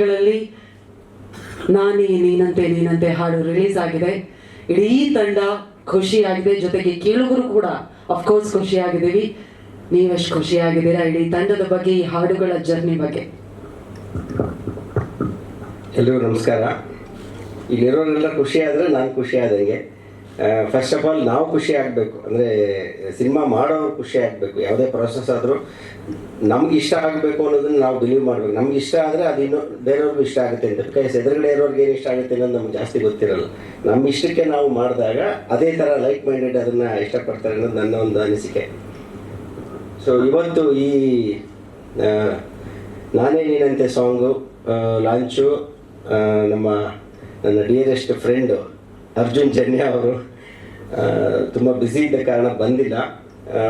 ಗಳಲ್ಲಿ ನಾನೇ, ನೀನಂತೆ ನೀನಂತೆ ಹಾಡು ರಿಲೀಸ್ ಆಗಿದೆ. ಇಡೀ ತಂಡ ಖುಷಿಯಾಗಿದೆ. ಜೊತೆಗೆ ಕೇಳುಗರು ಕೂಡ ಅಫ್ಕೋರ್ಸ್ ಖುಷಿಯಾಗಿದ್ದೀವಿ. ನೀವೆಷ್ಟು ಖುಷಿಯಾಗಿದ್ದೀರಾ ಇಡೀ ತಂಡದ ಬಗ್ಗೆ, ಈ ಹಾಡುಗಳ ಜರ್ನಿ ಬಗ್ಗೆ? ಎಲ್ಲರೂ ನಮಸ್ಕಾರ. ಇಲ್ಲಿರೋರೆಲ್ಲ ಖುಷಿ ಆದರೆ ನಾನು ಖುಷಿ ಆದಂಗೆ ಫಸ್ಟ್ ಆಫ್ ಆಲ್ ನಾವು ಖುಷಿ ಆಗಬೇಕು. ಅಂದರೆ, ಸಿನಿಮಾ ಮಾಡೋರು ಖುಷಿ ಆಗಬೇಕು. ಯಾವುದೇ ಪ್ರೊಸೆಸ್ ಆದರೂ ನಮ್ಗೆ ಇಷ್ಟ ಆಗಬೇಕು ಅನ್ನೋದನ್ನ ನಾವು ಬಿಲೀವ್ ಮಾಡಬೇಕು. ನಮ್ಗೆ ಇಷ್ಟ ಆದರೆ ಅದು ಇನ್ನೂ ಬೇರೆಯವ್ರಿಗೂ ಇಷ್ಟ ಆಗುತ್ತೆ. ಅಂತ ಬಿಕಾಸ್ ಎದುರುಗಡೆ ಇರೋರ್ಗೆ ಏನು ಇಷ್ಟ ಆಗುತ್ತೆ ಅನ್ನೋದು ನಮ್ಗೆ ಜಾಸ್ತಿ ಗೊತ್ತಿರಲ್ಲ. ನಮ್ಮ ಇಷ್ಟಕ್ಕೆ ನಾವು ಮಾಡಿದಾಗ ಅದೇ ಥರ ಲೈಕ್ ಮೈಂಡೆಡ್ ಅದನ್ನು ಇಷ್ಟಪಡ್ತಾರೆ ಅನ್ನೋದು ನನ್ನ ಒಂದು ಅನಿಸಿಕೆ. ಸೊ ಇವತ್ತು ಈ ನಾನೇ ನೀನಂತೆ ಸಾಂಗು ಲಾಂಚು ನಮ್ಮ, ನನ್ನ ಡಿಯರೆಸ್ಟ್ ಫ್ರೆಂಡು ಅರ್ಜುನ್ ಜನ್ಯ ಅವರು ತುಂಬ ಬ್ಯುಸಿ ಇದ್ದ ಕಾರಣ ಬಂದಿಲ್ಲ.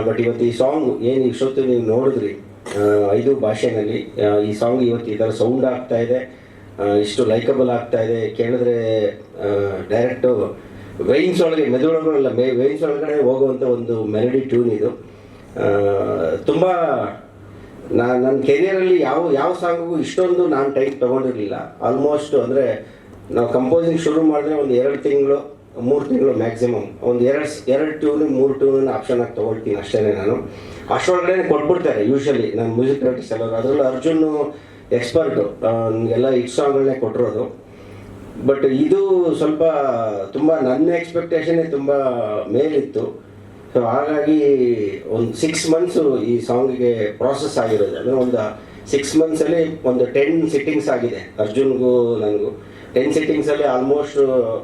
ಬಟ್ ಇವತ್ತು ಈ ಸಾಂಗ್ ಏನು ಇಷ್ಟೊತ್ತು ನೀವು ನೋಡಿದ್ರಿ? ಐದು ಭಾಷೆನಲ್ಲಿ ಈ ಸಾಂಗ್ ಇವತ್ತು ಈ ಥರ ಸೌಂಡ್ ಆಗ್ತಾ ಇದೆ ಇಷ್ಟು ಲೈಕಬಲ್ ಆಗ್ತಾ ಇದೆ. ಕೇಳಿದ್ರೆ ಡೈರೆಕ್ಟು ವೈನ್ಸ್ ಒಳಗೆ ಮೆದುಳಗಳಲ್ಲ ಮೇ ವೈನ್ಸ್ ಒಳಗಡೆ ಹೋಗುವಂಥ ಒಂದು ಮೆಲಡಿ ಟ್ಯೂನ್ ಇದು. ತುಂಬ ನಾನು ನನ್ನ ಕೆರಿಯರಲ್ಲಿ ಯಾವ ಯಾವ ಸಾಂಗಿಗೂ ಇಷ್ಟೊಂದು ನಾನು ಟೈಪ್ ತೊಗೊಂಡಿರಲಿಲ್ಲ. ಆಲ್ಮೋಸ್ಟ್ ಅಂದರೆ ನಾವು ಕಂಪೋಸಿಂಗ್ ಶುರು ಮಾಡಿದ್ರೆ ಒಂದು ಎರಡು ತಿಂಗಳು, ಮೂರು ತಿಂಗಳು ಮ್ಯಾಕ್ಸಿಮಮ್ ಒಂದು ಎರಡು ಎರಡು ಟ್ಯೂನ್ ಮೂರು ಟ್ಯೂನ್ ಆಪ್ಷನ್ ಆಗಿ ತೊಗೊಳ್ತೀನಿ ಅಷ್ಟೇ ನಾನು. ಅಷ್ಟೊಳಗಡೆ ಕೊಟ್ಬಿಡ್ತಾರೆ ಯೂಶಲಿ ನನ್ನ ಮ್ಯೂಸಿಕ್ ಪ್ರಾಕ್ಟೀಸ್ ಎಲ್ಲರೂ. ಅದರಲ್ಲೂ ಅರ್ಜುನ್ ಎಕ್ಸ್ಪರ್ಟು ಎಲ್ಲ ಇಟ್ ಸಾಂಗ್ಗಳನ್ನೇ ಕೊಟ್ಟಿರೋದು. ಬಟ್ ಇದು ಸ್ವಲ್ಪ ತುಂಬ ನನ್ನ ಎಕ್ಸ್ಪೆಕ್ಟೇಷನೇ ತುಂಬ ಮೇಲಿತ್ತು. ಸೊ ಹಾಗಾಗಿ ಒಂದು ಸಿಕ್ಸ್ ಮಂತ್ಸು ಈ ಸಾಂಗಿಗೆ ಪ್ರಾಸೆಸ್ ಆಗಿರೋದು. ಅಂದರೆ ಒಂದು ಸಿಕ್ಸ್ ಮಂತ್ಸಲ್ಲಿ ಒಂದು ಟೆನ್ ಸಿಟ್ಟಿಂಗ್ಸ್ ಆಗಿದೆ ಅರ್ಜುನ್ಗೂ ನನಗೂ ಟೆನ್ ಸಿಟ್ಟಿಂಗ್ಸಲ್ಲಿ ಆಲ್ಮೋಸ್ಟ್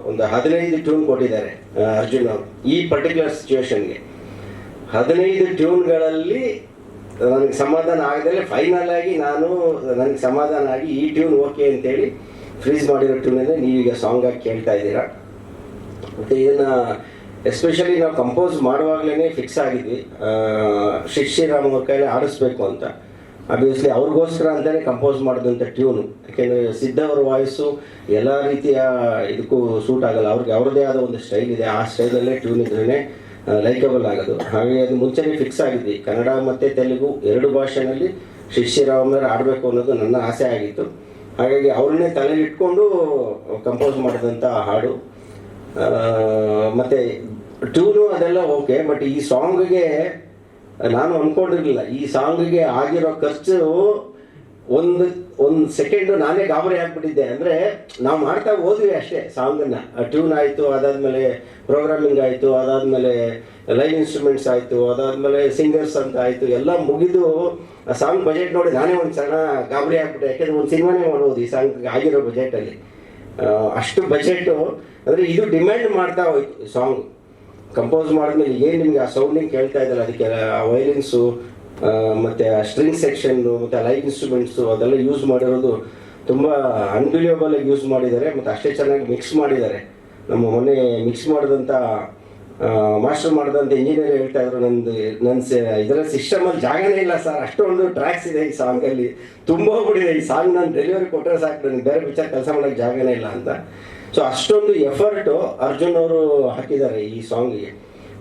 ಒಂದು ಹದಿನೈದು ಟ್ಯೂನ್ ಕೊಟ್ಟಿದ್ದಾರೆ ಅರ್ಜುನ್ ಈ ಪರ್ಟಿಕ್ಯುಲರ್ ಸಿಚುವೇಶನ್ಗೆ ಹದಿನೈದು ಟ್ಯೂನ್ಗಳಲ್ಲಿ ನನಗೆ ಸಮಾಧಾನ ಆಗದಲ್ಲೇ ಫೈನಲ್ ಆಗಿ ನಾನು ನನಗೆ ಸಮಾಧಾನ ಆಗಿ ಈ ಟ್ಯೂನ್ ಓಕೆ ಅಂತೇಳಿ ಫ್ರೀಸ್ ಮಾಡಿರೋ ನೀವು ನೀವೀಗ ಸಾಂಗ್ ಆಗಿ ಕೇಳ್ತಾ ಇದ್ದೀರಾ. ಮತ್ತು ಇದನ್ನು ಎಸ್ಪೆಷಲಿ ನಾವು ಕಂಪೋಸ್ ಮಾಡುವಾಗಲೇ ಫಿಕ್ಸ್ ಆಗಿದ್ವಿ. ಶ್ರೀ ಕೈಲಿ ಆಡಿಸ್ಬೇಕು ಅಂತ. ಅಬ್ವಿಯಸ್ಲಿ ಅವ್ರಿಗೋಸ್ಕರ ಅಂತಲೇ ಕಂಪೋಸ್ ಮಾಡಿದಂಥ ಟ್ಯೂನು ಯಾಕೆಂದರೆ ಸಿದ್ಧ ಅವ್ರ ವಾಯ್ಸು ಎಲ್ಲ ರೀತಿಯ ಇದಕ್ಕೂ ಸೂಟ್ ಆಗಲ್ಲ. ಅವ್ರಿಗೆ ಅವ್ರದ್ದೇ ಆದ ಒಂದು ಸ್ಟೈಲ್ ಇದೆ. ಆ ಸ್ಟೈಲಲ್ಲೇ ಟ್ಯೂನ್ ಇದ್ರೇ ಲೈಕಬಲ್ ಆಗೋದು. ಹಾಗೆ ಅದು ಮುಂಚೆನೇ ಫಿಕ್ಸ್ ಆಗಿದ್ವಿ. ಕನ್ನಡ ಮತ್ತು ತೆಲುಗು ಎರಡು ಭಾಷೆನಲ್ಲಿ ಶ್ರೀ ಶ್ರೀರಾಮರು ಆಡಬೇಕು ಅನ್ನೋದು ನನ್ನ ಆಸೆ ಆಗಿತ್ತು. ಹಾಗಾಗಿ ಅವ್ರನ್ನೇ ತಲೆ ಇಟ್ಕೊಂಡು ಕಂಪೋಸ್ ಮಾಡಿದಂಥ ಹಾಡು. ಮತ್ತೆ ಟ್ಯೂನು ಅದೆಲ್ಲ ಓಕೆ ಬಟ್ ಈ ಸಾಂಗ್ಗೆ ನಾನು ಅನ್ಕೊಂಡಿರ್ಲಿಲ್ಲ ಈ ಸಾಂಗಿಗೆ ಆಗಿರೋ ಖರ್ಚು ಒಂದು ಒಂದು ಸೆಕೆಂಡು ನಾನೇ ಗಾಬರಿ ಆಗ್ಬಿಟ್ಟಿದ್ದೆ. ಅಂದರೆ ನಾವು ಮಾಡ್ತಾ ಹೋದ್ವಿ ಅಷ್ಟೇ ಸಾಂಗನ್ನು. ಟ್ಯೂನ್ ಆಯಿತು, ಅದಾದಮೇಲೆ ಪ್ರೋಗ್ರಾಮಿಂಗ್ ಆಯಿತು, ಅದಾದಮೇಲೆ ಲೈವ್ ಇನ್ಸ್ಟ್ರೂಮೆಂಟ್ಸ್ ಆಯಿತು, ಅದಾದಮೇಲೆ ಸಿಂಗರ್ಸ್ ಅಂತ ಆಯಿತು, ಎಲ್ಲ ಮುಗಿದು ಆ ಸಾಂಗ್ ಬಜೆಟ್ ನೋಡಿ ನಾನೇ ಒಂದು ಸಣ್ಣ ಗಾಬರಿ ಆಗ್ಬಿಟ್ಟೆ. ಯಾಕೆಂದರೆ ಒಂದು ಸಿನಿಮಾನೇ ಮಾಡ್ಬೋದು ಈ ಸಾಂಗ್ ಆಗಿರೋ ಬಜೆಟಲ್ಲಿ ಅಷ್ಟು ಬಜೆಟು ಅಂದರೆ ಇದು ಡಿಮ್ಯಾಂಡ್ ಮಾಡ್ತಾ ಹೋಯ್ತು ಸಾಂಗ್. ಕಂಪೋಸ್ ಮಾಡಿದ್ಮೇಲೆ ಏನು ನಿಮಗೆ ಆ ಸೌಂಡಿಂಗ್ ಕೇಳ್ತಾ ಇದ್ದಲ್ಲ ಅದಕ್ಕೆ, ಆ ವೈಲಿನ್ಸು ಮತ್ತು ಆ ಸ್ಟ್ರಿಂಗ್ ಸೆಕ್ಷನ್ನು ಮತ್ತು ಲೈವ್ ಇನ್ಸ್ಟ್ರೂಮೆಂಟ್ಸು ಅದೆಲ್ಲ ಯೂಸ್ ಮಾಡಿರೋದು ತುಂಬ ಅನ್ಬಿಲಿಯಬಲ್ ಆಗಿ ಯೂಸ್ ಮಾಡಿದ್ದಾರೆ. ಮತ್ತು ಅಷ್ಟೇ ಚೆನ್ನಾಗಿ ಮಿಕ್ಸ್ ಮಾಡಿದ್ದಾರೆ. ನಮ್ಮ ಮೊನ್ನೆ ಮಿಕ್ಸ್ ಮಾಡಿದಂಥ ಮಾಸ್ಟರ್ ಮಾಡಿದಂಥ ಇಂಜಿನಿಯರ್ ಹೇಳ್ತಾ ಇದ್ರು ನಂದು ನನ್ನ ಇದರ ಸಿಸ್ಟಮಲ್ಲಿ ಜಾಗನೇ ಇಲ್ಲ ಸರ್ ಅಷ್ಟೊಂದು ಟ್ರ್ಯಾಕ್ಸ್ ಇದೆ ಈ ಸಾಂಗಲ್ಲಿ ತುಂಬ ಹೋಗ್ಬಿಟ್ಟಿದೆ ಈ ಸಾಂಗ್ ನಾನು ಡೆಲಿವರಿ ಕೊಟ್ಟರೆ ಸಾಕು. ನನಗೆ ಬೇರೆ ಪಿಕ್ಚರ್ ಕೆಲಸ ಮಾಡೋಕ್ಕೆ ಜಾಗನೇ ಇಲ್ಲ ಅಂತ. ಸೊ ಅಷ್ಟೊಂದು ಎಫರ್ಟು ಅರ್ಜುನ್ ಅವರು ಹಾಕಿದ್ದಾರೆ ಈ ಸಾಂಗಿಗೆ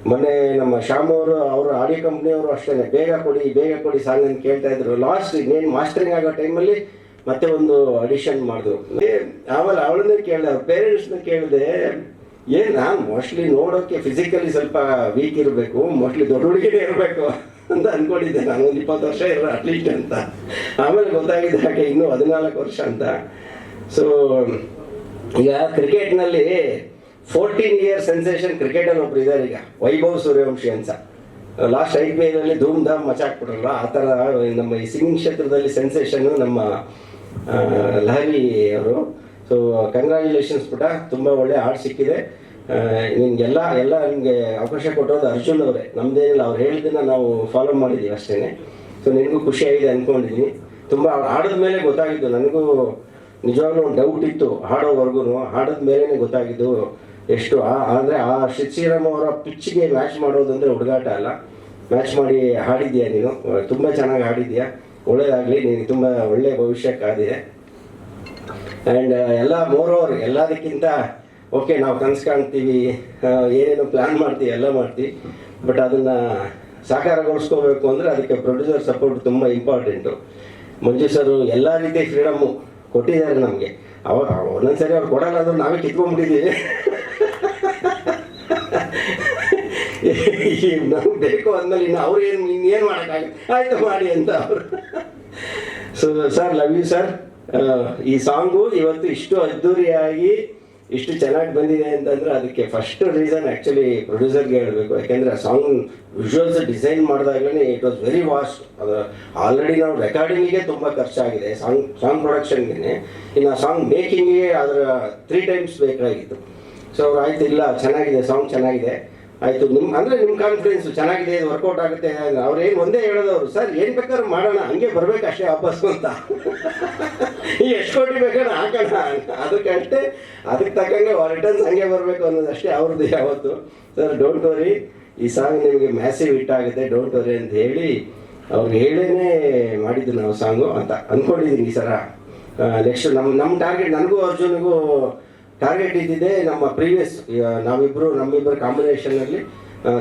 ಮೊನ್ನೆ ನಮ್ಮ ಶ್ಯಾಮ್ ಅವರು, ಅವ್ರ ಆಡಿಯೋ ಕಂಪ್ನಿಯವರು ಅಷ್ಟೇ ಬೇಗ ಕೊಡಿ ಬೇಗ ಕೊಡಿ ಸಾಂಗ್ ಅಂತ ಕೇಳ್ತಾ ಇದ್ರು. ಲಾಸ್ಟ್ ಇನ್ನೇನು ಮಾಸ್ಟರಿಂಗ್ ಆಗೋ ಟೈಮಲ್ಲಿ ಮತ್ತೆ ಒಂದು ಅಡಿಷನ್ ಮಾಡಿದ್ರು. ಆಮೇಲೆ ಅವಳನ್ನೇ ಕೇಳಿದೆ ಪೇರೆಂಟ್ಸ್ನ ಕೇಳಿದೆ ಏನು ನಾನು ಮೋಸ್ಟ್ಲಿ ನೋಡೋಕ್ಕೆ ಫಿಸಿಕಲಿ ಸ್ವಲ್ಪ ವೀಕ್ ಇರಬೇಕು ಮೋಸ್ಟ್ಲಿ ದೊಡ್ಡ ಹುಡುಗಿನೇ ಇರಬೇಕು ಅಂತ ಅಂದ್ಕೊಂಡಿದ್ದೆ ನಾನು ಒಂದು ಇಪ್ಪತ್ತು ವರ್ಷ ಇರೋ ಅಟ್ಲೀಸ್ಟ್ ಅಂತ. ಆಮೇಲೆ ಗೊತ್ತಾಗಿದೆ ಹಾಗೆ ಇನ್ನೂ ಹದಿನಾಲ್ಕು ವರ್ಷ ಅಂತ. ಸೊ ಈಗ ಕ್ರಿಕೆಟ್ನಲ್ಲಿ ಫೋರ್ಟೀನ್ ಇಯರ್ ಸೆನ್ಸೇಷನ್ ಕ್ರಿಕೆಟಲ್ಲಿ ಒಬ್ರು ಇದ್ದಾರೆ ಈಗ. ವೈಭವ್ ಸೂರ್ಯವಂಶಿ ಅಂತ. ಲಾಸ್ಟ್ ಐ ಪಿ ಎಲ್ಲಿ ಧೂಮ್ ಧಾಮ್ ಮಚಾಕ್ಬಿಟ್ರಲ್ಲ ಆ ಥರ ನಮ್ಮ ಈ ಸಿಂಗಿಂಗ್ ಕ್ಷೇತ್ರದಲ್ಲಿ ಸೆನ್ಸೇಷನ್ ನಮ್ಮ ಲಹರಿ ಅವರು. ಸೊ ಕಂಗ್ರ್ಯಾಚುಲೇಷನ್ಸ್ ಪುಟ, ತುಂಬ ಒಳ್ಳೆ ಹಾಡು ಸಿಕ್ಕಿದೆ. ನಿಮಗೆಲ್ಲ, ಎಲ್ಲ ನಿಮಗೆ ಅವಕಾಶ ಕೊಟ್ಟೋದು ಅರ್ಜುನ್ ಅವರೇ. ನಮ್ದೇನಿಲ್ಲ, ಅವ್ರು ಹೇಳಿದ್ದನ್ನ ನಾವು ಫಾಲೋ ಮಾಡಿದ್ದೀವಿ ಅಷ್ಟೇನೆ. ಸೊ ನಿನಗೂ ಖುಷಿಯಾಗಿದೆ ಅಂದ್ಕೊಂಡಿದ್ದೀನಿ ತುಂಬ ಹಾಡಿದ ಮೇಲೆ ಗೊತ್ತಾಗಿತ್ತು, ನನಗೂ ನಿಜವಾಗ್ಲೂ ಡೌಟ್ ಇತ್ತು ಹಾಡೋವರೆಗೂ ಹಾಡದ ಮೇಲೇ ಗೊತ್ತಾಗಿದ್ದು ಎಷ್ಟು. ಅಂದರೆ ಆ ಶ್ರೀರಾಮ್ ಅವರ ಪಿಚ್ಗೆ ಮ್ಯಾಚ್ ಮಾಡೋದು ಅಂದರೆ ಹುಡುಗಾಟ ಅಲ್ಲ. ಮ್ಯಾಚ್ ಮಾಡಿ ಹಾಡಿದ್ಯಾ ನೀನು? ತುಂಬ ಚೆನ್ನಾಗಿ ಹಾಡಿದ್ಯಾ? ಒಳ್ಳೇದಾಗಲಿ, ನೀನು ತುಂಬ ಒಳ್ಳೆಯ ಭವಿಷ್ಯ ಕಾದಿದೆ ಆ್ಯಂಡ್ ಎಲ್ಲ ಮೋರ್ ಓವರ್ ಎಲ್ಲದಕ್ಕಿಂತ ಓಕೆ ನಾವು ಕನಸು ಕಾಣ್ತೀವಿ. ಏನೇನು ಏನೇನೋ ಪ್ಲ್ಯಾನ್ ಮಾಡ್ತೀವಿ, ಎಲ್ಲ ಮಾಡ್ತೀವಿ. ಬಟ್ ಅದನ್ನು ಸಾಕಾರಗೊಳಿಸ್ಕೋಬೇಕು ಅಂದರೆ ಅದಕ್ಕೆ ಪ್ರೊಡ್ಯೂಸರ್ ಸಪೋರ್ಟ್ ತುಂಬ ಇಂಪಾರ್ಟೆಂಟು ಮಂಜು ಸರ್ ಎಲ್ಲ ರೀತಿಯ ಫ್ರೀಡಮ್ಮು ಕೊಟ್ಟಿದ್ದಾರೆ ನಮಗೆ. ಅವಾಗ ಒಂದೊಂದ್ಸರಿ ಅವ್ರು ಕೊಡಲ್ಲ ಅಂದ್ರೆ ನಾವೇ ಕಿತ್ಕೊಂಡ್ಬಿಟ್ಟಿದ್ದೀವಿ ನಮ್ಗೆ ಬೇಕು ಅಂದ್ಮೇಲೆ ಇನ್ನು ಅವ್ರು ಏನು ಇನ್ನೇನು ಮಾಡೋಕ್ಕಾಗ ಆಯ್ತು ಮಾಡಿ ಅಂತ ಅವರು. So sir love you sir ಈ ಸಾಂಗು ಇವತ್ತು ಇಷ್ಟು ಅದ್ಧೂರಿಯಾಗಿ ಇಷ್ಟು ಚೆನ್ನಾಗಿ ಬಂದಿದೆ ಅಂತಂದ್ರೆ ಅದಕ್ಕೆ ಫಸ್ಟ್ ರೀಸನ್ ಆ್ಯಕ್ಚುಲಿ ಪ್ರೊಡ್ಯೂಸರ್ಗೆ ಹೇಳಬೇಕು. ಯಾಕೆಂದರೆ ಆ ಸಾಂಗ್ ವಿಜುವಲ್ಸ್ ಡಿಸೈನ್ ಮಾಡಿದಾಗಲೇ ಇಟ್ ವಾಸ್ ವೆರಿ ವಾಸ್ಟ್ ಅದು ಆಲ್ರೆಡಿ ನಾವು ರೆಕಾರ್ಡಿಂಗಿಗೆ ತುಂಬ ಖರ್ಚಾಗಿದೆ ಸಾಂಗ್ ಸಾಂಗ್ ಪ್ರೊಡಕ್ಷನ್ಗೆ ಇನ್ನು ಆ ಸಾಂಗ್ ಮೇಕಿಂಗಿಗೆ ಅದರ ತ್ರೀ ಟೈಮ್ಸ್ ಬೇಕಾಗಿತ್ತು. ಸೊ ಅವ್ರು ಆಯ್ತು, ಇಲ್ಲ, ಚೆನ್ನಾಗಿದೆ ಸಾಂಗ್ ಚೆನ್ನಾಗಿದೆ. ಆಯಿತು ನಿಮ್ಮ ಅಂದರೆ ನಿಮ್ಮ ಕಾನ್ಫಿಡೆನ್ಸ್ ಚೆನ್ನಾಗಿದೆ, ಇದು ವರ್ಕೌಟ್ ಆಗುತ್ತೆ ಅವ್ರು ಏನು ಒಂದೇ ಹೇಳೋದವ್ರು ಸರ್, ಏನು ಬೇಕಾದ್ರೂ ಮಾಡೋಣ, ಹಂಗೆ ಬರ್ಬೇಕು ಅಷ್ಟೇ ವಾಪಸ್ಸು ಅಂತ. ಎಷ್ಟು ಕೋಟಿ ಬೇಕಾದ್ರೆ ಹಾಕೋಣ ಅದಕ್ಕೆ ಅಷ್ಟೇ ಅದಕ್ಕೆ ತಕ್ಕಂಗೆ ರಿಟರ್ನ್ಸ್ ಹಂಗೆ ಬರಬೇಕು ಅನ್ನೋದಷ್ಟೇ ಅವ್ರದ್ದು ಯಾವತ್ತು. ಸರ್ ಡೋಂಟ್ ವರಿ ಈ ಸಾಂಗ್ ನಿಮಗೆ ಮ್ಯಾಸಿವ್ ಹಿಟ್ ಆಗುತ್ತೆ ಡೋಂಟ್ ವರಿ ಅಂತ ಹೇಳಿ, ಅವ್ರು ಹೇಳೇನೆ ಮಾಡಿದ್ದು ನಾವು ಸಾಂಗು ಅಂತ ಅಂದ್ಕೊಂಡಿದ್ದೀನಿ ಈ ಸರ ನೆಕ್ಸ್ಟ್ ನಮ್ಮ ನಮ್ಮ ಟಾರ್ಗೆಟ್ ನನಗೂ ಅರ್ಜುನಿಗೂ ಟಾರ್ಗೆಟ್ ಇದ್ದಿದೆ ನಮ್ಮ ಪ್ರೀವಿಯಸ್ ನಾವಿಬ್ಬರು ನಮ್ಮಿಬ್ಬರ ಕಾಂಬಿನೇಷನಲ್ಲಿ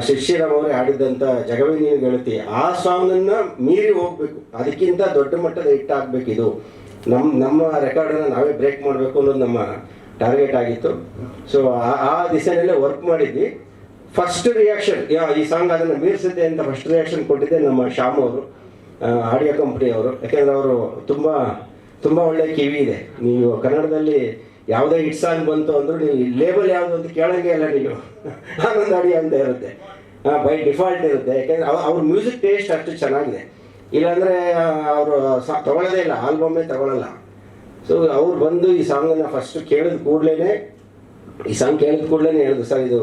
ಶಿಶಿರಾಮ್ ಅವರೇ ಆಡಿದಂಥ ಜಗವೇ ನೀನು ಗೆಳತಿ ಆ ಸಾಂಗನ್ನು ಮೀರಿ ಹೋಗ್ಬೇಕು. ಅದಕ್ಕಿಂತ ದೊಡ್ಡ ಮಟ್ಟದ ಹಿಟ್ ಆಗಬೇಕು ಇದು. ನಮ್ಮ ನಮ್ಮ ರೆಕಾರ್ಡನ್ನು ನಾವೇ ಬ್ರೇಕ್ ಮಾಡಬೇಕು ಅನ್ನೋದು ನಮ್ಮ ಟಾರ್ಗೆಟ್ ಆಗಿತ್ತು. ಸೊ ಆ ದಿಸೆಯಲ್ಲೇ ವರ್ಕ್ ಮಾಡಿದ್ವಿ. ಫಸ್ಟ್ ರಿಯಾಕ್ಷನ್ ಈ ಸಾಂಗ್ ಅದನ್ನು ಮೀರ್ಸುತ್ತೆ ಅಂತ ಫಸ್ಟ್ ರಿಯಾಕ್ಷನ್ ಕೊಟ್ಟಿದ್ದೆ ನಮ್ಮ ಶ್ಯಾಮ್ ಅವರು ಆಡಿಯೋ ಕಂಪ್ನಿಯವರು ಯಾಕೆಂದ್ರೆ ಅವರು ತುಂಬ ತುಂಬ ಒಳ್ಳೆ ಕಿವಿ ಇದೆ. ನೀವು ಕನ್ನಡದಲ್ಲಿ ಯಾವುದೇ ಹಿಟ್ ಸಾಂಗ್ ಬಂತು ಅಂದರೂ ನೀವು ಲೇಬಲ್ ಯಾವುದು ಅಂತ ಕೇಳಂಗೆ ಇಲ್ಲ ನೀವು ಹನ್ನೊಂದು ಅಡಿ ಅಂತ ಇರುತ್ತೆ. ಬೈ ಡಿಫಾಲ್ಟ್ ಇರುತ್ತೆ. ಯಾಕೆಂದ್ರೆ ಅವ್ರ ಮ್ಯೂಸಿಕ್ ಟೇಸ್ಟ್ ಅಷ್ಟು ಚೆನ್ನಾಗಿದೆ. ಇಲ್ಲಾಂದರೆ ಅವರು ಸಾ ತಗೊಳ್ಳೋದೇ ಇಲ್ಲ. ಆಲ್ಬಮ್ಮೇ ತಗೊಳ್ಳಲ್ಲ ಸೊ ಅವ್ರು ಬಂದು ಈ ಸಾಂಗನ್ನು ಫಸ್ಟ್ ಕೇಳಿದ ಕೂಡಲೇ ಈ ಸಾಂಗ್ ಕೇಳಿದ ಕೂಡಲೇ ಹೇಳಿದ್ರು ಸರ್ ಇದು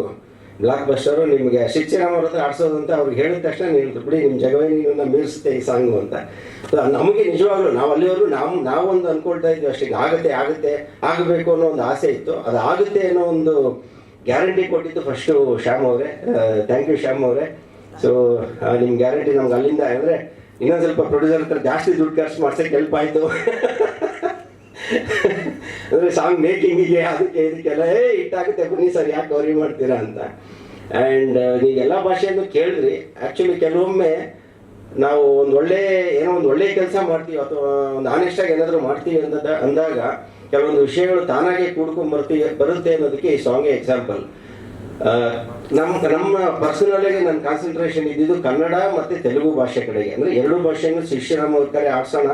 ಬ್ಲಾಕ್ ಬಸ್ಟರು ನಿಮಗೆ ಶಿಕ್ಷಣ ಆಡ್ಸೋದು ಅಂತ ಅವ್ರಿಗೆ ಹೇಳಿದ ತಕ್ಷಣ ನೀವು ಬಿಡಿ ನಿಮ್ಮ ಜಗವೇ ನೀನನ್ನ ಮೀರಿಸುತ್ತೆ ಈ ಸಾಂಗು ಅಂತ. ಸೊ ನಮಗೆ ನಿಜವಾಗ್ಲೂ ನಾವು ಅಲ್ಲಿವರೆಗೂ ನಾವು, ನಾವೊಂದು ಅನ್ಕೊಳ್ತಾ ಇದ್ವಿ ಅಷ್ಟೇ, ಆಗುತ್ತೆ ಆಗುತ್ತೆ, ಆಗಬೇಕು ಅನ್ನೋ ಒಂದು ಆಸೆ ಇತ್ತು. ಅದು ಆಗುತ್ತೆ ಅನ್ನೋ ಒಂದು ಗ್ಯಾರಂಟಿ ಕೊಟ್ಟಿದ್ದು ಫಸ್ಟು ಶ್ಯಾಮ್ ಅವರೇ. ಥ್ಯಾಂಕ್ ಯು ಶ್ಯಾಮ್ ಅವರೇ. ಸೊ ನಿಮ್ಮ ಗ್ಯಾರಂಟಿ ನಮ್ಗೆ ಅಲ್ಲಿಂದ ಅಂದರೆ ಇನ್ನೊಂದು ಸ್ವಲ್ಪ ಪ್ರೊಡ್ಯೂಸರ್ ಹತ್ರ ಜಾಸ್ತಿ ದುಡ್ಡು ಖರ್ಚು ಮಾಡ್ಸೋಕ್ಕೆ ಹೆಲ್ಪ್ ಅಂದರೆ ಸಾಂಗ್ ಮೇಕಿಂಗಿಗೆ ಅದಕ್ಕೆ ಇದಕ್ಕೆಲ್ಲ, ಏ, ಇಟ್ಟಾಗುತ್ತೆ ಬನ್ನಿ ಸರ್, ಯಾಕೆ ಗೌರಿ ಮಾಡ್ತೀರಾ ಅಂತ. ಆ್ಯಂಡ್ ನೀವು ಎಲ್ಲ ಭಾಷೆಯನ್ನು ಕೇಳಿದ್ರಿ. ಆ್ಯಕ್ಚುಲಿ ಕೆಲವೊಮ್ಮೆ ನಾವು ಒಂದು ಒಳ್ಳೆ, ಏನೋ ಒಂದು ಒಳ್ಳೆ ಕೆಲಸ ಮಾಡ್ತೀವಿ, ಅಥವಾ ಒಂದು ಆನೆಸ್ಟಾಗಿ ಏನಾದರೂ ಮಾಡ್ತೀವಿ ಅಂತ ಅಂದಾಗ ಕೆಲವೊಂದು ವಿಷಯಗಳು ತಾನಾಗೆ ಕೂಡ್ಕೊಂಡು ಬರ್ತೀವಿ, ಬರುತ್ತೆ ಅನ್ನೋದಕ್ಕೆ ಈ ಸಾಂಗೇ ಎಕ್ಸಾಂಪಲ್ ನಮ್ಮ ನಮ್ಮ ಪರ್ಸನಲಾಗಿ ನನ್ನ ಕಾನ್ಸಂಟ್ರೇಷನ್ ಇದ್ದಿದ್ದು ಕನ್ನಡ ಮತ್ತು ತೆಲುಗು ಭಾಷೆ ಕಡೆಗೆ. ಅಂದರೆ ಎರಡು ಭಾಷೆಯನ್ನು ಶಿಷ್ಯರ ಮೂಲಕ ಆಡ್ಸೋಣ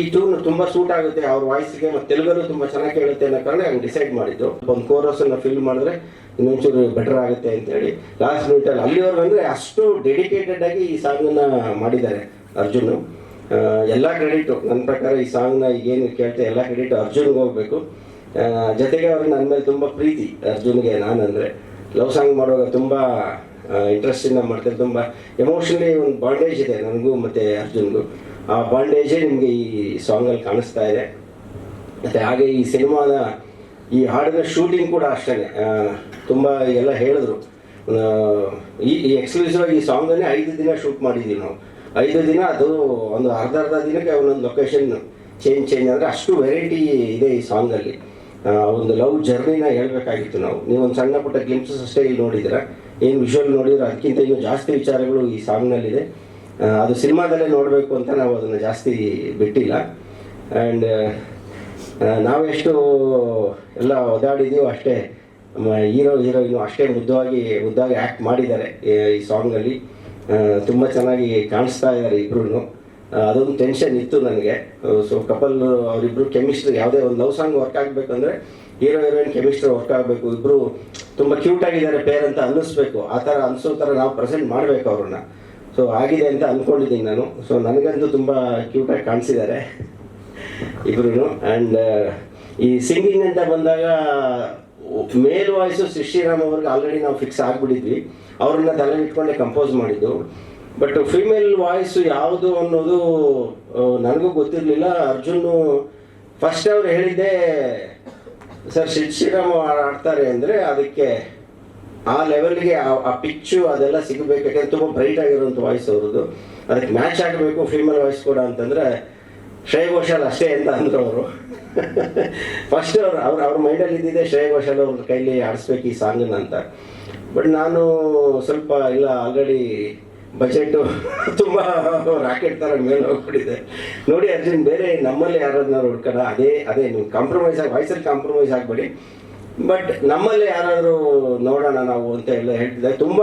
ಈ ತುಂಬ ಸೂಟ್ ಆಗುತ್ತೆ, ಅವ್ರ ವಾಯ್ಸ್ಗೆ ಮತ್ತೆ ತೆಲುಗಲ್ಲೂ ತುಂಬಾ ಚೆನ್ನಾಗಿ ಕೇಳುತ್ತೆ ಅನ್ನೋ ಕಾರಣ ಹಂಗೆ ಡಿಸೈಡ್ ಮಾಡಿದ್ದು. ಒಂದು ಕೋರಸ್ ಅನ್ನ ಫಿಲ್ ಮಾಡಿದ್ರೆ ಇನ್ನೊಂಚೂರು ಬೆಟರ್ ಆಗುತ್ತೆ ಅಂತ ಹೇಳಿ ಲಾಸ್ಟ್ ಮಿನಿಟಲ್ಲಿ ಅಲ್ಲಿವರೆಗೂ ಅಂದ್ರೆ ಅಷ್ಟು ಡೆಡಿಕೇಟೆಡ್ ಆಗಿ ಈ ಸಾಂಗನ್ನು ಮಾಡಿದ್ದಾರೆ ಅರ್ಜುನ್. ಎಲ್ಲ ಕ್ರೆಡಿಟು ನನ್ನ ಪ್ರಕಾರ ಈ ಸಾಂಗ್ನ ಏನು ಕೇಳ್ತಾ ಎಲ್ಲ ಕ್ರೆಡಿಟ್ ಅರ್ಜುನ್ಗೆ ಹೋಗಬೇಕು. ಜೊತೆಗೆ ಅವ್ರಿಗೆ ನನ್ನ ಮೇಲೆ ತುಂಬ ಪ್ರೀತಿ ಅರ್ಜುನ್ಗೆ ನಾನಂದರೆ. ಲವ್ ಸಾಂಗ್ ಮಾಡುವಾಗ ತುಂಬ ಇಂಟ್ರೆಸ್ಟಿಂದ ಮಾಡ್ತಾರೆ, ತುಂಬ ಎಮೋಷನಲಿ ಒಂದು ಬಾಂಡೇಜ್ ಇದೆ ನನಗೂ ಮತ್ತು ಅರ್ಜುನ್ಗೂ. ಆ ಬಾಂಡೇಜೇ ನಿಮಗೆ ಈ ಸಾಂಗಲ್ಲಿ ಕಾಣಿಸ್ತಾ ಇದೆ. ಮತ್ತು ಹಾಗೆ ಈ ಸಿನಿಮಾದ ಈ ಹಾಡಿನ ಶೂಟಿಂಗ್ ಕೂಡ ಅಷ್ಟೇ ತುಂಬ ಎಲ್ಲ ಹೇಳಿದ್ರು. ಈ ಎಕ್ಸ್ಕ್ಲೂಸಿವ್ ಆಗಿ ಈ ಸಾಂಗನ್ನೇ ಐದು ದಿನ ಶೂಟ್ ಮಾಡಿದ್ದೀವಿ ನಾವು. ಐದು ದಿನ ಅದು ಒಂದು ಅರ್ಧ ಅರ್ಧ ದಿನಕ್ಕೆ ಒಂದೊಂದು ಲೊಕೇಶನ್ ಚೇಂಜ್ ಚೇಂಜ್ ಅಂದರೆ ಅಷ್ಟು ವೆರೈಟಿ ಇದೆ ಈ ಸಾಂಗಲ್ಲಿ ಒಂದು ಲವ್ ಜರ್ನಿನ ಹೇಳಬೇಕಾಗಿತ್ತು ನಾವು. ನೀವು ಒಂದು ಸಣ್ಣ ಪುಟ್ಟ ಗ್ಲಿಮ್ಸಸ್ ಅಷ್ಟೇ ಇಲ್ಲಿ ನೋಡಿದ್ರೆ ಏನು ವಿಷುವಲ್ ನೋಡಿದ್ರೆ ಅದಕ್ಕಿಂತ ಇನ್ನೂ ಜಾಸ್ತಿ ವಿಚಾರಗಳು ಈ ಸಾಂಗ್ನಲ್ಲಿದೆ ಅದು ಸಿನಿಮಾದಲ್ಲೇ ನೋಡಬೇಕು ಅಂತ ನಾವು ಅದನ್ನು ಜಾಸ್ತಿ ಬಿಟ್ಟಿಲ್ಲ. ಆ್ಯಂಡ್ ನಾವೆಷ್ಟು ಎಲ್ಲ ಒದಾಡಿದೀವೋ ಅಷ್ಟೇ ಹೀರೋ, ಹೀರೋಯಿನು ಅಷ್ಟೇ ಮುದ್ದವಾಗಿ, ಮುದ್ದಾಗಿ ಆ್ಯಕ್ಟ್ ಮಾಡಿದ್ದಾರೆ, ಈ- ಸಾಂಗಲ್ಲಿ ತುಂಬ ಚೆನ್ನಾಗಿ ಕಾಣಿಸ್ತಾ ಇದ್ದಾರೆ ಇಬ್ರು ಅದೊಂದು ಟೆನ್ಷನ್ ಇತ್ತು ನನಗೆ. ಸೊ ಕಪಲ್ ಅವರಿಬ್ಬರು ಕೆಮಿಸ್ಟ್ರಿ ಯಾವುದೇ ಒಂದು ಲವ್ ಸಾಂಗ್ ವರ್ಕ್ ಆಗಬೇಕಂದ್ರೆ ಹೀರೋ, ಹೀರೋಯಿನ್ ಕೆಮಿಸ್ಟ್ರಿ ವರ್ಕ್ ಆಗಬೇಕು. ಇಬ್ಬರು ತುಂಬ ಕ್ಯೂಟ್ ಆಗಿದ್ದಾರೆ ಪೇರ್ ಅಂತ ಅನ್ನಿಸ್ಬೇಕು. ಆ ಥರ ಅನಿಸೋ ಥರ ನಾವು ಪ್ರೆಸೆಂಟ್ ಮಾಡಬೇಕು ಅವ್ರನ್ನ. ಸೊ ಆಗಿದೆ ಅಂತ ಅಂದ್ಕೊಂಡಿದ್ದೀನಿ ನಾನು. ಸೊ ನನಗಂತೂ ತುಂಬ ಕ್ಯೂಟಾಗಿ ಕಾಣಿಸಿದ್ದಾರೆ ಇಬ್ರು ಆ್ಯಂಡ್ ಈ ಸಿಂಗಿಂಗ್ ಅಂತ ಬಂದಾಗ, ಮೇಲ್ ವಾಯ್ಸು ಶ್ರೀರಾಮ್ ಅವ್ರಿಗೆ ಆಲ್ರೆಡಿ ನಾವು ಫಿಕ್ಸ್ ಆಗಿಬಿಟ್ಟಿದ್ವಿ. ಅವ್ರನ್ನ ತಲೆ ಇಟ್ಕೊಂಡೆ ಕಂಪೋಸ್ ಮಾಡಿದ್ದು. ಬಟ್ ಫಿಮೇಲ್ ವಾಯ್ಸು ಯಾವುದು ಅನ್ನೋದು ನನಗೂ ಗೊತ್ತಿರಲಿಲ್ಲ. ಅರ್ಜುನು ಫಸ್ಟ್ ಅವ್ರು ಹೇಳಿದ್ದೆ ಸರ್ ಶ್ರೀರಾಮ್ ಆಡ್ತಾರೆ ಅಂದರೆ ಅದಕ್ಕೆ ಆ ಲೆವೆಲ್ಗೆ ಆ ಪಿಚ್ಚು ಅದೆಲ್ಲ ಸಿಗಬೇಕು. ತುಂಬ ಬ್ರೈಟ್ ಆಗಿರುವಂಥ ವಾಯ್ಸ್ ಅವ್ರದ್ದು. ಅದಕ್ಕೆ ಮ್ಯಾಚ್ ಆಗಬೇಕು ಫೀಮೇಲ್ ವಾಯ್ಸ್ ಕೂಡ ಅಂತಂದರೆ ಶ್ರೇಯ ಘೋಷಾಲ್ ಅಷ್ಟೇ ಅಂತ ಅಂದರು ಅವರು. ಫಸ್ಟ್ ಅವ್ರು, ಅವ್ರ ಅವ್ರ ಮೈಂಡಲ್ಲಿ ಇದ್ದಿದ್ದೆ ಶ್ರೇಯ ಘೋಷಾಲ್ ಅವ್ರ ಕೈಲಿ ಆಡಿಸ್ಬೇಕು ಈ ಸಾಂಗನ್ನ ಅಂತ. ಬಟ್ ನಾನು ಸ್ವಲ್ಪ ಇಲ್ಲ ಆಲ್ರೆಡಿ ಬಜೆಟು ತುಂಬ ರಾಕೆಟ್ ಥರ ಮೇಲೆ ಹೋಗ್ಬಿಟ್ಟಿದೆ. ನೋಡಿ ಅರ್ಜುನ್, ಬೇರೆ ನಮ್ಮಲ್ಲಿ ಯಾರಾದ್ರೂ ಹುಡ್ಕೋಣ ಅದೇ ಅದೇ, ನೀವು ಕಾಂಪ್ರಮೈಸ್ ಆಗಿ ವಾಯ್ಸಲ್ಲಿ ಕಾಂಪ್ರಮೈಸ್ ಆಗಬೇಡಿ. ಬಟ್ ನಮ್ಮಲ್ಲಿ ಯಾರಾದರೂ ನೋಡೋಣ ನಾವು ಅಂತ ಎಲ್ಲ ಹೇಳ್ತಿದ್ದೆ ತುಂಬ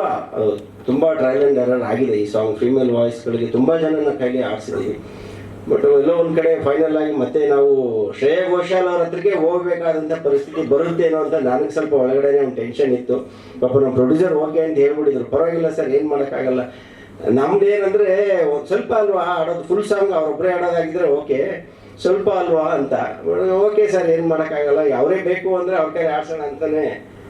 ತುಂಬ ಟ್ರಯಲ್ ಅಂಡ್ ಎರರ್ ಆಗಿದೆ ಈ ಸಾಂಗ್ ಫೀಮೇಲ್ ವಾಯ್ಸ್ಗಳಿಗೆ ತುಂಬ ಜನನ ಕೈಲಿ ಆಡಿಸಿದ್ದೀವಿ. ಬಟ್ ಎಲ್ಲೋ ಒಂದು ಕಡೆ ಫೈನಲ್ ಆಗಿ ಮತ್ತೆ ನಾವು ಶ್ರೇಯ ಘೋಷಾಲ್ ಅವ್ರ ಹತ್ರಕ್ಕೆ ಹೋಗಬೇಕಾದಂಥ ಪರಿಸ್ಥಿತಿ ಬರುತ್ತೇನೋ ಅಂತ ನನಗೆ ಸ್ವಲ್ಪ ಒಳಗಡೆ ಒಂದು ಟೆನ್ಷನ್ ಇತ್ತು. ಪಾಪ ನಮ್ಮ ಪ್ರೊಡ್ಯೂಸರ್ ಓಕೆ ಅಂತ ಹೇಳ್ಬಿಟ್ಟಿದ್ರು. ಪರವಾಗಿಲ್ಲ ಸರ್ ಏನು ಮಾಡೋಕ್ಕಾಗಲ್ಲ. ನಮ್ದು ಏನಂದರೆ ಒಂದು ಸ್ವಲ್ಪ ಅಲ್ವಾ ಆಡೋದು ಫುಲ್ ಸಾಂಗ್ ಅವ್ರೊಬ್ಬರೇ ಆಡೋದಾಗಿದ್ರೆ ಓಕೆ. ಸ್ವಲ್ಪ ಅಲ್ವಾ ಅಂತ. ಓಕೆ ಸರ್, ಏನು ಮಾಡೋಕ್ಕಾಗಲ್ಲ. ಅವರೇ ಬೇಕು ಅಂದರೆ ಅವ್ರ ಕೈ ಆಡ್ಸೋಣ ಅಂತಾನೆ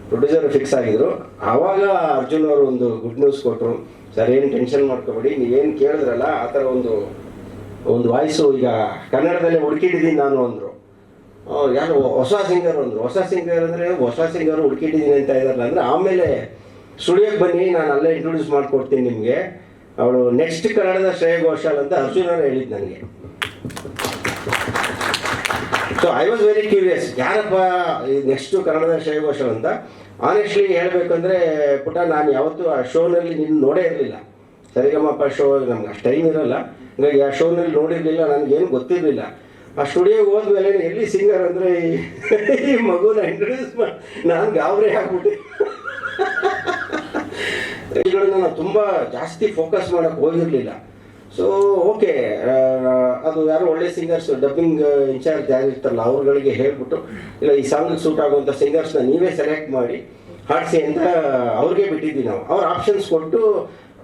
ಪ್ರೊಡ್ಯೂಸರ್ ಫಿಕ್ಸ್ ಆಗಿದ್ರು. ಆವಾಗ ಅರ್ಜುನ್ ಅವರು ಒಂದು ಗುಡ್ ನ್ಯೂಸ್ ಕೊಟ್ಟರು ಸರ್, ಏನು ಟೆನ್ಷನ್ ಮಾಡ್ಕೋಬೇಡಿ ನೀವೇನು ಕೇಳಿದ್ರಲ್ಲ, ಆ ಥರ ಒಂದು ಒಂದು ವಾಯ್ಸು ಈಗ ಕನ್ನಡದಲ್ಲಿ ಹುಡುಕಿಟ್ಟಿದ್ದೀನಿ ನಾನು ಅಂದರು. ಯಾರು, ಹೊಸ ಸಿಂಗರ್ ಅಂದರು. ಹೊಸ ಸಿಂಗರ್ ಅಂದರೆ, ಹೊಸ ಸಿಂಗರ್ ಹುಡುಕಿಟ್ಟಿದ್ದೀನಿ ಅಂತ ಇದಾರಲ್ಲ ಅಂದರೆ, ಆಮೇಲೆ ಸ್ಟುಡಿಯೋಗೆ ಬನ್ನಿ, ನಾನು ಅಲ್ಲೇ ಇಂಟ್ರೊಡ್ಯೂಸ್ ಮಾಡಿಕೊಡ್ತೀನಿ ನಿಮಗೆ. ಅವಳು ನೆಕ್ಸ್ಟ್ ಕನ್ನಡದ ಶ್ರೇಯ ಘೋಷಾಲ್ ಅಂತ ಅರ್ಜುನ್ ಅವರು ಹೇಳಿದ್ದು ನನಗೆ so I was very curious ಯಾರಪ್ಪ ನೆಕ್ಸ್ಟು ಕನ್ನಡದ ಶ್ರೇಯ ಘೋಷಾಲ್ ಅಂತ? ಆನೆಸ್ಟ್ಲಿ ಹೇಳಬೇಕಂದ್ರೆ ಪುಟ ನಾನು ಯಾವತ್ತೂ ಆ ಶೋನಲ್ಲಿ ನಿನ್ನ ನೋಡೇ ಇರಲಿಲ್ಲ. ಸರಿಗಮ್ಮಪ್ಪ ಶೋ, ನಮ್ಗೆ ಅಷ್ಟು ಟೈಮ್ ಇರಲ್ಲ. ಹಂಗಾಗಿ ಆ ಶೋನಲ್ಲಿ ನೋಡಿರಲಿಲ್ಲ, ನನಗೇನು ಗೊತ್ತಿರಲಿಲ್ಲ. ಆ ಸ್ಟುಡಿಯೋಗೆ ಹೋದ್ಮೇಲೆ ಎಲ್ಲಿ ಸಿಂಗರ್ ಅಂದರೆ ಈ ಮಗುನ ಇಂಟ್ರೊಡ್ಯೂಸ್ ಮಾಡಿ ನಾನು ಗಾಬರಿ ಆಗ್ಬಿಟ್ಟೆ. ನಾನು ತುಂಬ ಜಾಸ್ತಿ ಫೋಕಸ್ ಮಾಡೋಕ್ಕೆ ಹೋಗಿರಲಿಲ್ಲ. ಸೊ ಓಕೆ ಅದು ಯಾರು ಒಳ್ಳೆ ಸಿಂಗರ್ಸ್ ಡಬ್ಬಿಂಗ್ ಇನ್ಚಾರ್ಜ್ ಯಾರು ಇರ್ತಾರಲ್ಲ ಅವ್ರುಗಳಿಗೆ ಹೇಳ್ಬಿಟ್ಟು, ಇಲ್ಲ, ಈ ಸಾಂಗ್ ಸೂಟ್ ಆಗುವಂಥ ಸಿಂಗರ್ಸ್ನ ನೀವೇ ಸೆಲೆಕ್ಟ್ ಮಾಡಿ, ಹಾಡಿಸಿ ಅಂತ ಅವ್ರಿಗೆ ಬಿಟ್ಟಿದ್ದೀವಿ ನಾವು. ಅವ್ರ ಆಪ್ಷನ್ಸ್ ಕೊಟ್ಟು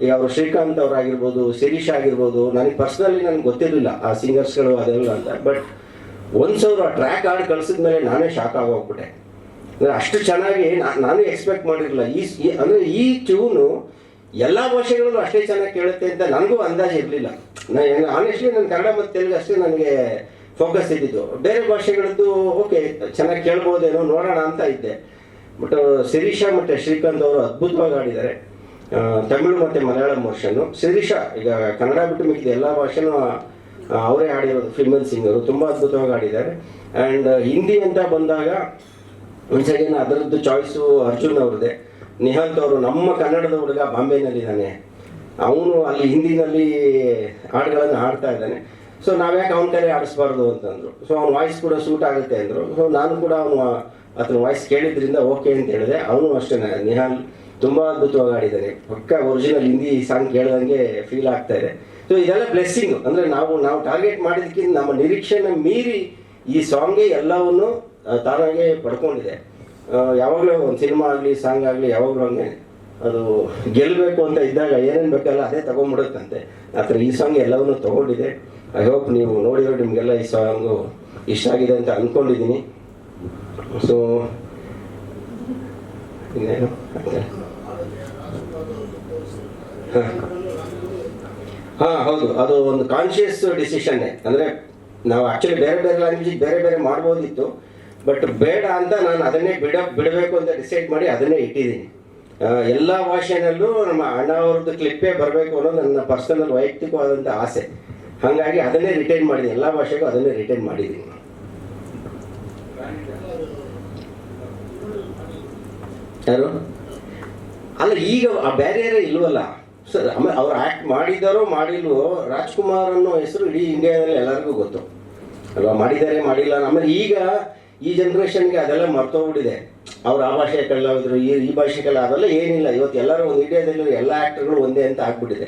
ಈಗ ಅವರು ಶ್ರೀಕಾಂತ್ ಅವರಾಗಿರ್ಬೋದು ಶಿರೀಶ್ ಆಗಿರ್ಬೋದು, ನನಗೆ ಪರ್ಸ್ನಲಿ ನನಗೆ ಗೊತ್ತಿರಲಿಲ್ಲ ಆ ಸಿಂಗರ್ಸ್ಗಳು ಅದೆಲ್ಲ ಅಂತ. ಬಟ್ ಒಂದು ಸಾವಿರ ಟ್ರ್ಯಾಕ್ ಹಾಡು ಕಳಿಸಿದ್ಮೇಲೆ ನಾನೇ ಶಾಕ್ ಆಗೋಗ್ಬಿಟ್ಟೆ. ಅಂದರೆ ಅಷ್ಟು ಚೆನ್ನಾಗಿ ನಾನು ಎಕ್ಸ್ಪೆಕ್ಟ್ ಮಾಡಿರಲಿಲ್ಲ. ಈ ಅಂದ್ರೆ ಈ ಟ್ಯೂನು ಎಲ್ಲ ಭಾಷೆಗಳಲ್ಲೂ ಅಷ್ಟೇ ಚೆನ್ನಾಗಿ ಕೇಳುತ್ತೆ ಅಂತ ನನಗೂ ಅಂದಾಜು ಇರಲಿಲ್ಲ. ನಾನು ಆನೆಸ್ಟ್ಲಿ ನನ್ನ ಕನ್ನಡ ಮತ್ತು ತೆಲುಗು ಅಷ್ಟೇ ನನಗೆ ಫೋಕಸ್ ಇದ್ದಿದ್ದು. ಬೇರೆ ಭಾಷೆಗಳದ್ದು ಓಕೆ ಚೆನ್ನಾಗಿ ಕೇಳ್ಬೋದೇನೋ ನೋಡೋಣ ಅಂತ ಇದ್ದೆ. ಬಟ್ ಶಿರೀಷಾ ಮತ್ತು ಶ್ರೀಕಾಂತ್ ಅವರು ಅದ್ಭುತವಾಗಿ ಆಡಿದ್ದಾರೆ ತಮಿಳು ಮತ್ತು ಮಲಯಾಳಂ ವರ್ಷನು ಶಿರೀಷಾ, ಈಗ ಕನ್ನಡ ಬಿಟ್ಟು ಮಿಕ್ಕಿದ ಎಲ್ಲ ಭಾಷೆನೂ ಅವರೇ ಆಡಿರೋದು ಫಿಮೇಲ್ ಸಿಂಗರು ತುಂಬ ಅದ್ಭುತವಾಗಿ ಆಡಿದ್ದಾರೆ ಆ್ಯಂಡ್ ಹಿಂದಿ ಅಂತ ಬಂದಾಗ ಒಂದು ಸೆಕೆಂಡ್ ಅದರದ್ದು ಚಾಯ್ಸು ಅರ್ಜುನ್ ಅವ್ರದ್ದೇ. ನಿಹಾಂತ್ ಅವರು ನಮ್ಮ ಕನ್ನಡದ ಹುಡುಗ ಬಾಂಬೆನಲ್ಲಿದ್ದಾನೆ ಅವನು ಅಲ್ಲಿ ಹಿಂದಿನಲ್ಲಿ ಹಾಡುಗಳನ್ನು ಹಾಡ್ತಾ ಇದ್ದಾನೆ. ಸೊ ನಾವ್ಯಾಕೆ ಅವನ ಕೈಲಿ ಆಡಿಸ್ಬಾರ್ದು ಅಂತಂದ್ರು. ಸೊ ಅವ್ನ ವಾಯ್ಸ್ ಕೂಡ ಸೂಟ್ ಆಗುತ್ತೆ ಅಂದರು. ಸೊ ನಾನು ಕೂಡ ಅವನು ಅದರ ವಾಯ್ಸ್ ಕೇಳಿದ್ರಿಂದ ಓಕೆ ಅಂತ ಹೇಳಿದೆ. ಅವನು ಅಷ್ಟೇ ನಿಹಾಲ್ ತುಂಬ ಅದ್ಭುತವಾಗಿ ಆಡಿದ್ದಾನೆ ಪಕ್ಕ ಒರಿಜಿನಲ್ ಹಿಂದಿ ಸಾಂಗ್ ಕೇಳ್ದಂಗೆ ಫೀಲ್ ಆಗ್ತಾ ಇದೆ. ಸೊ ಇದೆಲ್ಲ ಬ್ಲೆಸ್ಸಿಂಗ್ ಅಂದರೆ ನಾವು ನಾವು ಟಾರ್ಗೆಟ್ ಮಾಡಿದ್ದಕ್ಕಿಂತ ನಮ್ಮ ನಿರೀಕ್ಷೆನ ಮೀರಿ ಈ ಸಾಂಗ್ಗೆ ಎಲ್ಲವನ್ನು ತಾನಾಗೆ ಪಡ್ಕೊಂಡಿದೆ. ಯಾವಾಗಲೂ ಒಂದು ಸಿನಿಮಾ ಆಗಲಿ, ಸಾಂಗ್ ಆಗಲಿ ಯಾವಾಗಲೂ ಹಂಗೆ ಅದು ಗೆಲ್ಲಬೇಕು ಅಂತ ಇದ್ದಾಗ ಏನೇನು ಬೇಕಲ್ಲ ಅದೇ ತಗೊಂಡ್ಬಿಡುತ್ತಂತೆ. ಆ ಥರ ಈ ಸಾಂಗ್ ಎಲ್ಲವನ್ನೂ ತೊಗೊಂಡಿದೆ. ಐ ಹೋಪ್ ನೀವು ನೋಡಿರೋ ನಿಮಗೆಲ್ಲ ಈ ಸಾಂಗು ಇಷ್ಟ ಆಗಿದೆ ಅಂತ ಅಂದ್ಕೊಂಡಿದ್ದೀನಿ ಸೊ ಇನ್ನೇನು? ಹಾಂ. ಹೌದು. ಅದು ಒಂದು ಕಾನ್ಷಿಯಸ್ ಡಿಸಿಷನ್ನೇ ಅಂದರೆ ನಾವು ಆ್ಯಕ್ಚುಲಿ ಬೇರೆ ಬೇರೆ ಲ್ಯಾಂಗ್ವೇಜಿಗೆ ಬೇರೆ ಬೇರೆ ಮಾಡ್ಬೋದಿತ್ತು. ಬಟ್ ಬೇಡ ಅಂತ ನಾನು ಅದನ್ನೇ ಬಿಡ, ಬಿಡಬೇಕು ಅಂತ ಡಿಸೈಡ್ ಮಾಡಿ ಅದನ್ನೇ ಇಟ್ಟಿದ್ದೀನಿ. ಎಲ್ಲ ಭಾಷೆನಲ್ಲೂ ನಮ್ಮ ಅಣ್ಣ ಅವ್ರದ್ದು ಕ್ಲಿಪ್ಪೇ ಬರಬೇಕು ಅನ್ನೋದು ನನ್ನ ಪರ್ಸನಲ್ ವೈಯಕ್ತಿಕವಾದಂಥ ಆಸೆ. ಹಾಗಾಗಿ ಅದನ್ನೇ ರಿಟೈನ್ ಮಾಡಿದ್ದೀನಿ. ಎಲ್ಲ ಭಾಷೆಗೂ ಅದನ್ನೇ ರಿಟೈನ್ ಮಾಡಿದ್ದೀನಿ. ಯಾರು? ಅಲ್ಲ, ಈಗ ಆ ಬ್ಯಾರಿಯರೇ ಇಲ್ವಲ್ಲ. ಸರ್ ಆಮೇಲೆ ಅವ್ರು ಆ್ಯಕ್ಟ್ ಮಾಡಿದಾರೋ ಮಾಡಿಲ್ವೋ, ರಾಜ್ಕುಮಾರ್ ಅನ್ನೋ ಹೆಸರು ಇಡೀ ಇಂಡಿಯಾದಲ್ಲಿ ಎಲ್ಲರಿಗೂ ಗೊತ್ತು. ಅಲ್ವಾ? ಮಾಡಿದ್ದಾರೆ ಮಾಡಿಲ್ಲ. ಆಮೇಲೆ ಈಗ ಈ ಜನ್ರೇಷನ್ಗೆ ಅದೆಲ್ಲ ಮರ್ತೋಗ್ಬಿಟ್ಟಿದೆ. ಅವ್ರು ಆ ಭಾಷೆ ಕಲಾವಿದರು ಈ ಈ ಭಾಷೆ ಕಲ್ಲ ಅದೆಲ್ಲ ಏನಿಲ್ಲ. ಇವತ್ತು ಎಲ್ಲರೂ ಒಂದು ಇಂಡಿಯಾದಲ್ಲಿ ಎಲ್ಲ ಆ್ಯಕ್ಟರ್ಗಳು ಒಂದೇ ಅಂತ ಆಗ್ಬಿಟ್ಟಿದೆ.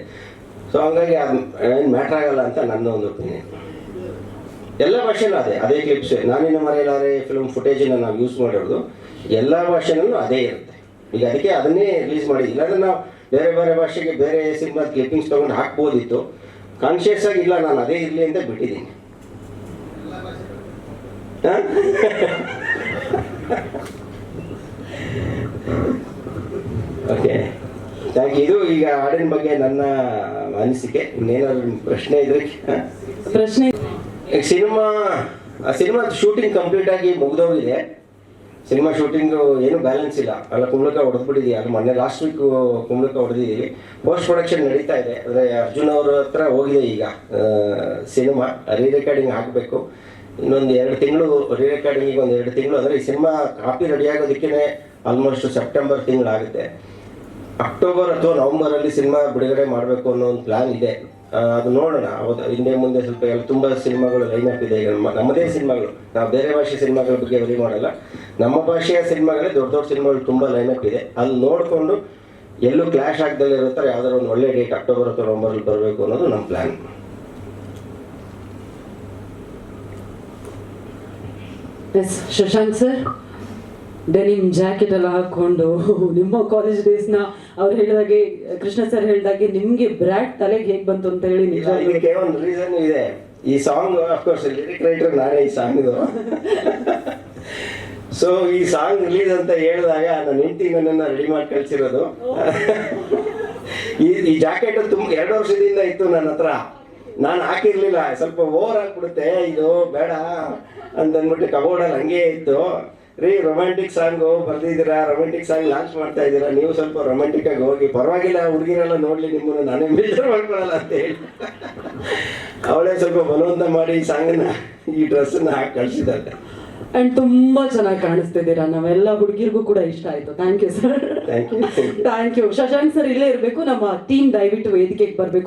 ಸೊ ಹಂಗಾಗಿ ಅದು ಏನು ಮ್ಯಾಟ್ರ್ ಆಗಲ್ಲ ಅಂತ ನನ್ನ ಒಂದು ಒಪಿನಿಯನ್ ಎಲ್ಲ ಭಾಷೆನೂ ಅದೇ ಅದೇ ಕ್ಲಿಪ್ಸ್ ನಾನಿನ ಮರೆಯಲಾರೆ ಫಿಲ್ಮ್ ಫುಟೇಜನ್ನು ನಾವು ಯೂಸ್ ಮಾಡಿರೋದು ಎಲ್ಲ ಭಾಷೆನಲ್ಲೂ ಅದೇ ಇರುತ್ತೆ. ಈಗ ಅದಕ್ಕೆ ಅದನ್ನೇ ರಿಲೀಸ್ ಮಾಡಿ. ಇಲ್ಲಾಂದ್ರೆ ನಾವು ಬೇರೆ ಬೇರೆ ಭಾಷೆಗೆ ಬೇರೆ ಸಿನಿಮಾ ಕ್ಲಿಪ್ಪಿಂಗ್ಸ್ ತೊಗೊಂಡು ಹಾಕ್ಬೋದಿತ್ತು. ಕಾನ್ಷಿಯಸ್ ಆಗಿ ಇಲ್ಲ, ನಾನು ಅದೇ ಇರಲಿ ಅಂತ ಬಿಟ್ಟಿದ್ದೀನಿ? ಓಕೆ ಥ್ಯಾಂಕ್ ಇದು ಈಗ ಹಾಡಿನ ಬಗ್ಗೆ ನನ್ನ ಅನಿಸಿಕೆ ಇನ್ನೇನಾದ್ರು ಪ್ರಶ್ನೆ ಇದ್ರೆ? ಪ್ರಶ್ನೆ ಸಿನಿಮಾ ಆ ಸಿನಿಮಾ ಶೂಟಿಂಗ್ ಕಂಪ್ಲೀಟ್ ಆಗಿ ಮುಗ್ದೋಗಿದೆ. ಸಿನಿಮಾ ಶೂಟಿಂಗು ಏನು ಬ್ಯಾಲೆನ್ಸ್ ಇಲ್ಲ. ಅಲ್ಲ ಕುಂಬಳಕ ಹೊಡೆದ್ಬಿಟ್ಟಿದ್ದೀವಿ ಅದು ಮೊನ್ನೆ ಲಾಸ್ಟ್ ವೀಕ್ ಕುಂಬಳಕ ಹೊಡೆದಿದ್ದೀವಿ. ಪೋಸ್ಟ್ ಪ್ರೊಡಕ್ಷನ್ ನಡೀತಾ ಇದೆ. ಅಂದರೆ ಅರ್ಜುನ್ ಅವರ ಹತ್ರ ಹೋಗಿದೆ ಈಗ ಸಿನಿಮಾ. ರೀ ರೆಕಾರ್ಡಿಂಗ್ ಆಗಬೇಕು ಇನ್ನೊಂದು ಎರಡು ತಿಂಗಳು ರೀ ರೆಕಾರ್ಡಿಂಗಿಗೆ ಒಂದು ಎರಡು ತಿಂಗಳು, ಅಂದರೆ ಈ ಸಿನಿಮಾ ಕಾಪಿ ರೆಡಿ ಆಗೋದಕ್ಕೆ ಆಲ್ಮೋಸ್ಟ್ ಸೆಪ್ಟೆಂಬರ್ ತಿಂಗಳಾಗುತ್ತೆ. ಅಕ್ಟೋಬರ್ ಅಥವಾ ನವಂಬರಲ್ಲಿ ಸಿನಿಮಾ ಬಿಡುಗಡೆ ಮಾಡಬೇಕು ಅನ್ನೋ ಒಂದು ಪ್ಲ್ಯಾನ್ ಇದೆ. ಅದು ನೋಡೋಣ. ಹೌದು, ಹಿಂದೆ ಮುಂದೆ ಸ್ವಲ್ಪ ಎಲ್ಲ ತುಂಬ ಸಿನಿಮಾಗಳು ಲೈನ್ ಅಪ್ ಇದೆ. ನಮ್ಮದೇ ಸಿನಿಮಾಗಳು. ನಾವು ಬೇರೆ ಭಾಷೆ ಸಿನಿಮಾಗಳ ಬಗ್ಗೆ ವರಿ ಮಾಡಲ್ಲ. ನಮ್ಮ ಭಾಷೆಯ ಸಿನಿಮಾಗಳೇ ದೊಡ್ಡ ದೊಡ್ಡ ಸಿನಿಮಾಗಳು ತುಂಬ ಲೈನ್ ಅಪ್ ಇದೆ. ಅಲ್ಲಿ ನೋಡಿಕೊಂಡು ಎಲ್ಲೂ ಕ್ಲಾಶ್ ಆಗದಲ್ಲಿ ಇರೋ ಥರ ಯಾವ್ದಾದ್ರು ಒಂದು ಒಳ್ಳೆ ಡೇಟ್ ಅಕ್ಟೋಬರ್ ಅಥವಾ ನವಂಬರಲ್ಲಿ ಬರಬೇಕು ಅನ್ನೋದು ನಮ್ಮ plan yes Shashank sir denim jacket ಎಲ್ಲ ಹಾಕೊಂಡು ನಿಮ್ಮ ಕಾಲೇಜ್ ಡೇಸ್ನ ಅವ್ರು ಹೇಳಿದಾಗೆ ಕೃಷ್ಣ ಸರ್ ಹೇಳಿದಾಗೆ ನಿಮ್ಗೆ ಬ್ರ್ಯಾಟ್ ತಲೆಗೆ ಹೇಗೆ ಬಂತು ಅಂತ ಹೇಳಿ ನಿಜ ಇದಕ್ಕೆ ಒಂದು ರೀಸನ್ ಇದೆ. ಈ ಸಾಂಗ್ ಅಫ್ಕೋರ್ಸ್ ಲಿರಿಕ್ ರೈಟರ್ ನಾನೇ ಈ ಸಾಂಗ್ ಇದು ಸೊ ಈ ಸಾಂಗ್ ರಿಲೀಸ್ ಅಂತ ಹೇಳಿದಾಗ ನನ್ನ ಹೆಂಡತಿ ನನ್ನನ್ನು ರೆಡಿ ಮಾಡಿ ಕಳ್ಸಿರೋದು. ಈ ಈ ಜಾಕೆಟ್ ತುಂಬ ಎರಡು ವರ್ಷದಿಂದ ಇತ್ತು ನನ್ನ ಹತ್ರ. ನಾನು ಹಾಕಿರ್ಲಿಲ್ಲ ಸ್ವಲ್ಪ ಓವರ್ ಆಗ್ಬಿಡುತ್ತೆ ಇದು ಬೇಡ ಅಂತ ಅಂದ್ಬಿಟ್ಟು ಕಬೋರ್ಡಲ್ಲಿ ಹಂಗೆ ಇತ್ತು. ರೀ ರೊಮ್ಯಾಂಟಿಕ್ ಸಾಂಗು ಬರ್ದಿದ್ದೀರಾ? ರೊಮ್ಯಾಂಟಿಕ್ ಸಾಂಗ್ ಲಾಂಚ್ ಮಾಡ್ತಾ ಇದ್ದೀರಾ? ನೀವು ಸ್ವಲ್ಪ ರೊಮ್ಯಾಂಟಿಕ್ ಆಗಿ ಹೋಗಿ ಪರವಾಗಿಲ್ಲ ಹುಡುಗಿರೆಲ್ಲ ನೋಡ್ಲಿ ನಿಮ್ಮನ್ನು ನಾನೇ ಬೇಜಾರು ಮಾಡ್ಕೊಳಲ್ಲ ಅಂತ ಹೇಳಿ. ಅವಳೇ ಸ್ವಲ್ಪ ಬಲವಂತ ಮಾಡಿ ಈ ಸಾಂಗನ್ನ ಈ ಡ್ರೆಸ್ಸನ್ನ ಹಾಕಿ ಕಳಿಸಿದ್ದಾರೆ ಅಂಡ್ ತುಂಬಾ ಚೆನ್ನಾಗಿ ಕಾಣಿಸ್ತಿದ್ದೀರಾ. ನಾವೆಲ್ಲ ಹುಡುಗಿರ್ಗೂ ಕೂಡ ಇಷ್ಟ ಆಯ್ತು. Thank you sir thank you Shashank sir ಇಲ್ಲೇ ಇರಬೇಕು. ನಮ್ಮ ಟೀಮ್ ದಯವಿಟ್ಟು ವೇದಿಕೆಗೆ ಬರಬೇಕು.